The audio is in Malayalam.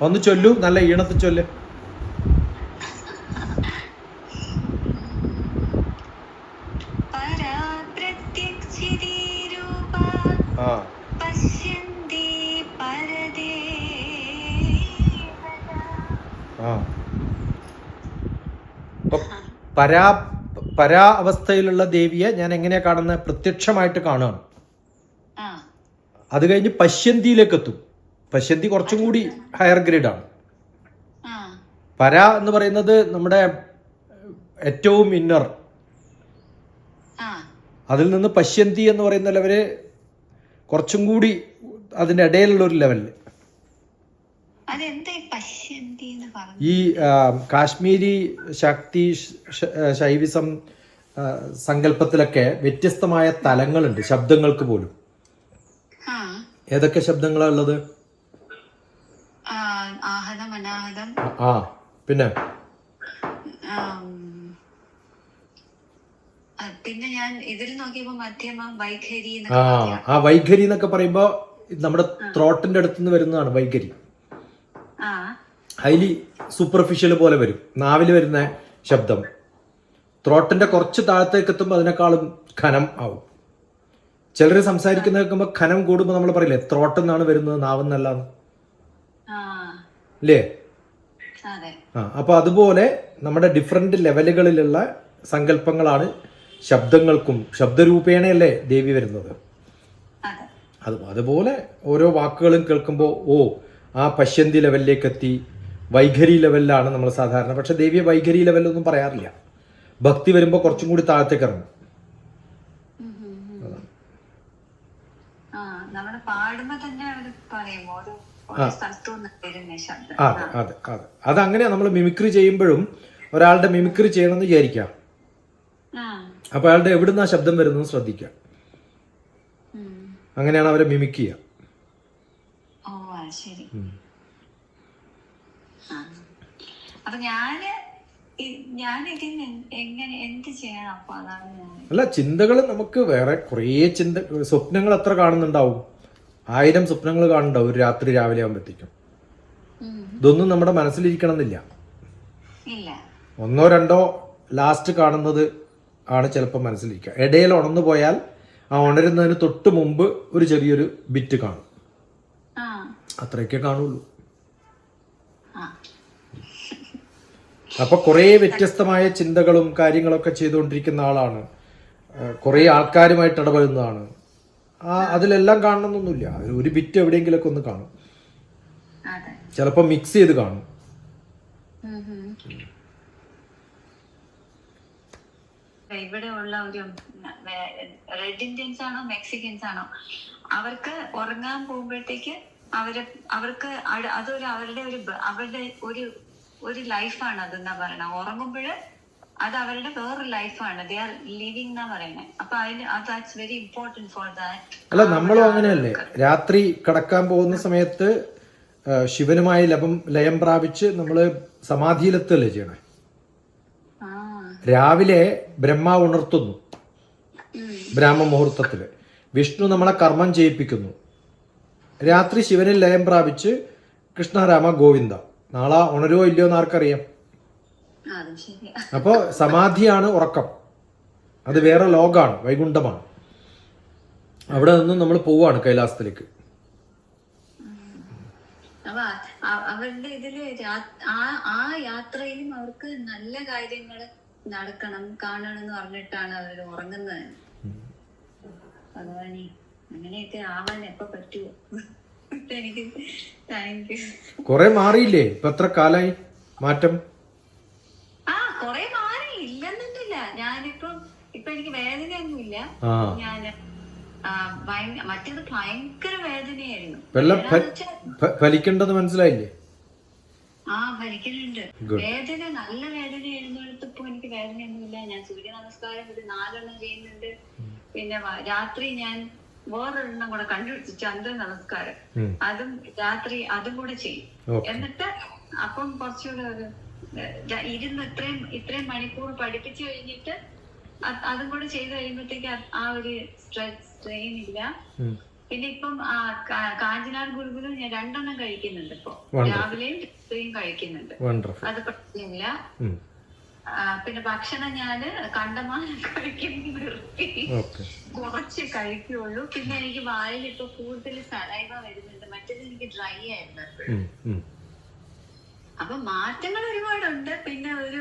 ഒന്ന് ചൊല്ലു നല്ല ഈണത്തിൽ ചൊല്ല്. ആ. പരാ പരാ അവസ്ഥയിലുള്ള ദേവിയെ ഞാൻ എങ്ങനെയാ കാണുന്നത്? പ്രത്യക്ഷമായിട്ട് കാണുകയാണ് അത് കഴിഞ്ഞ് പശ്യന്തിയിലേക്ക് എത്തും പശ്യന്തി കുറച്ചും കൂടി ഹയർ ഗ്രേഡാണ് പര എന്ന് പറയുന്നത് നമ്മുടെ ഏറ്റവും ഇന്നർ അതിൽ നിന്ന് പശ്യന്തി എന്ന് പറയുന്ന ലെവൽ കുറച്ചും കൂടി അതിന്റെ ഇടയിലുള്ള ഒരു ലെവലിൽ ഈ കാശ്മീരി ശക്തി ശൈവിസം സങ്കല്പത്തിലൊക്കെ വ്യത്യസ്തമായ തലങ്ങളുണ്ട് ശബ്ദങ്ങൾക്ക് പോലും. ഏതൊക്കെ ശബ്ദങ്ങളാണ് ഉള്ളത്? ആഹതം അനാഹതം ആ പിന്നെ? ഞാൻ ഇതിൽ നോക്കിയപ്പോ മധ്യമ വൈഖരി ആ. ആ വൈഖരി എന്നൊക്കെ പറയുമ്പോ നമ്മുടെ ത്രോട്ടിന്റെ അടുത്ത് നിന്ന് വരുന്നതാണ് വൈഖരി. ഹൈലി സൂപ്പർഫിഷ്യൽ പോലെ വരും. നാവിൽ വരുന്ന ശബ്ദം. ത്രോട്ടിന്റെ കുറച്ച് താഴത്തേക്ക് എത്തുമ്പോൾ അതിനേക്കാളും ഖനം ആവും. ചിലർ സംസാരിക്കുന്ന കേൾക്കുമ്പോൾ ഖനം കൂടുമ്പോൾ നമ്മൾ പറയില്ലേ ത്രോട്ടിൽ നിന്നാണ് വരുന്നത് നാവെന്നല്ല അതെ. ആ അപ്പൊ അതുപോലെ നമ്മുടെ ഡിഫറെന്റ് ലെവലുകളിലുള്ള സങ്കല്പങ്ങളാണ് ശബ്ദങ്ങൾക്കും ശബ്ദരൂപേണയല്ലേ ദേവി വരുന്നത്. അതെ. അത് അതുപോലെ ഓരോ വാക്കുകളും കേൾക്കുമ്പോൾ ഓ ആ പശ്യന്തി ലെവലിലേക്ക് എത്തി വൈഖരി ലെവലിലാണ് നമ്മൾ സാധാരണ. പക്ഷെ ദേവിയെ വൈഖരി ലെവലൊന്നും പറയാറില്ല. ഭക്തി വരുമ്പോൾ കുറച്ചും കൂടി താഴത്തേക്ക് ഇറങ്ങും. നമ്മൾ പാടുമ്പോ തന്നെ അവർ പറയും. അതെ അതെ അതെ. അതങ്ങനെയാ നമ്മൾ മിമിക്രി ചെയ്യുമ്പോഴും ഒരാളുടെ മിമിക്രി ചെയ്യണമെന്ന് വിചാരിക്കാം അപ്പൊ അയാളുടെ എവിടുന്നാ ശബ്ദം വരുന്നത് ശ്രദ്ധിക്കാം. അങ്ങനെയാണ് അവരെ മിമിക് ചെയ്യ ശരി. അപ്പൊ ഞാൻ അല്ല ചിന്തകൾ നമുക്ക് വേറെ കുറേ ചിന്ത സ്വപ്നങ്ങൾ എത്ര കാണുന്നുണ്ടാവും. ആയിരം സ്വപ്നങ്ങൾ കാണണ്ട ഒരു രാത്രി രാവിലെ ആകുമ്പോഴത്തേക്കും. ഇതൊന്നും നമ്മുടെ മനസ്സിലിരിക്കണം എന്നില്ല ഒന്നോ രണ്ടോ ലാസ്റ്റ് കാണുന്നത് ആണ് ചിലപ്പോൾ മനസ്സിലിരിക്കുക. ഇടയിൽ ഉണർന്നു പോയാൽ ആ ഉണരുന്നതിന് തൊട്ട് മുമ്പ് ഒരു ചെറിയൊരു ബിറ്റ് കാണും. അത്രയൊക്കെ കാണുള്ളൂ. അപ്പൊ കുറേ വ്യത്യസ്തമായ ചിന്തകളും കാര്യങ്ങളൊക്കെ ചെയ്തുകൊണ്ടിരിക്കുന്ന ആളാണ്. കുറേ ആൾക്കാരുമായിട്ട് ഇടപെടുന്നതാണ് ആ അതിലെല്ലാം കാണണമെന്നൊന്നുമില്ല. ഒരു ബിറ്റ് എവിടെയെങ്കിലൊക്കെ ഒന്ന് കാണും. അതെ. ചിലപ്പോൾ മിക്സ് ചെയ്ത് കാണും. ഇവിടെ ഉള്ള ഒരു റെഡ് ഇന്ത്യൻസ് ആണോ മെക്സിക്കൻസ് ആണോ അവർക്ക് ഉറങ്ങാൻ പോകുമ്പോഴത്തേക്ക് അവർ അവർക്ക് അതൊരു അവരുടെ ഒരു അവരുടെ ഒരു ഒരു ലൈഫാണ് അതെന്നാ പറയണ. ഉറങ്ങുമ്പോൾ അത് അവരുടെ വേറൊരു ലൈഫാണ്. ദേ ആർ ലിവിങ് എന്നാ പറയുന്നത് അപ്പൊ അതിന് that's very important for that അല്ല നമ്മളും അങ്ങനെയല്ലേ? രാത്രി കടക്കാൻ പോകുന്ന സമയത്ത് ശിവനുമായി ലഭം ലയം പ്രാപിച്ച് നമ്മൾ സമാധിയിലെത്തല്ലേ ചെയ്യണേ? രാവിലെ ബ്രഹ്മാവ് ഉണർത്തുന്നു. ബ്രാഹ്മ മുഹൂർത്തത്തിൽ വിഷ്ണു നമ്മളെ കർമ്മം ചെയ്യിപ്പിക്കുന്നു. രാത്രി ശിവനിൽ ലയം പ്രാപിച്ച് കൃഷ്ണ രാമ ഗോവിന്ദ. നാളെ ഉണരുവോ ഇല്ലയോ എന്ന് ആർക്കറിയാം? അപ്പോൾ സമാധിയാണ് ഉറക്കം. അത് വേറെ ലോകമാണ് വൈകുണ്ഠമാണ്. അവിടെ നിന്നും നമ്മൾ പോവാണ് കൈലാസത്തിലേക്ക്. അവരുടെ ഇതിൽ ആ യാത്രയിലും അവർക്ക് നല്ല കാര്യങ്ങൾ നടക്കണം കാണണം എന്ന് പറഞ്ഞിട്ടാണ് അവർ ഉറങ്ങുന്നത്. ഭഗവാനെ അങ്ങനെയൊക്കെ ആവാൻ എപ്പോ പറ്റുമോ എനിക്ക് താങ്ക് യു. കൊറേ മാറിയില്ലേ? ഇപ്പൊ എത്ര കാലായി? മാറ്റം? മാറി ഇല്ലെന്നില്ല ഞാനിപ്പം ഇപ്പൊ എനിക്ക് വേദനയൊന്നുമില്ല. ആ. ഞാൻ മറ്റേത് ഭയങ്കര വേദനയായിരുന്നു. ഫലിക്കേണ്ടത് മനസ്സിലായില്ലേ? ആ ഭരിക്കുന്നുണ്ട് വേദന നല്ല വേദന എഴുന്നേൽത്തപ്പോ എനിക്ക് വേദനയൊന്നുമില്ല. ഞാൻ സൂര്യ നമസ്കാരം ഒരു നാലെണ്ണം ചെയ്യുന്നുണ്ട്. പിന്നെ രാത്രി ഞാൻ വേറൊരെണ്ണം കൂടെ കണ്ടുപിടിച്ചു ചന്ദ്ര നമസ്കാരം അതും രാത്രി അതും കൂടെ ചെയ്യും. എന്നിട്ട് അപ്പം കുറച്ചുകൂടെ ഒരു ഇരുന്ന് ഇത്രയും ഇത്രയും മണിക്കൂർ പഠിപ്പിച്ചു കഴിഞ്ഞിട്ട് അത് കൂടെ ചെയ്ത് കഴിയുമ്പോഴത്തേക്ക് ആ- ഒരു സ്ട്രെസ് സ്ട്രെയിൻ ഇല്ല. പിന്നെ ഇപ്പം കാഞ്ചനാട് ഗുരുകുലം ഞാൻ രണ്ടെണ്ണം കഴിക്കുന്നുണ്ട് ഇപ്പൊ. രാവിലെയും രാത്രിയും കഴിക്കുന്നുണ്ട്. അത് പ്രശ്നമില്ല. പിന്നെ ഭക്ഷണം ഞാൻ കണ്ടമാനം കഴിക്കുന്ന നിർത്തി. കുറച്ച് കഴിക്കുള്ളൂ. പിന്നെ എനിക്ക് വായിൽ ഇപ്പൊ കൂടുതൽ സലൈവ വരുന്നുണ്ട്. മറ്റേത് എനിക്ക് ഡ്രൈ ആയിരുന്നു. അപ്പൊ മാറ്റങ്ങൾ ഒരുപാടുണ്ട്. പിന്നെ ഒരു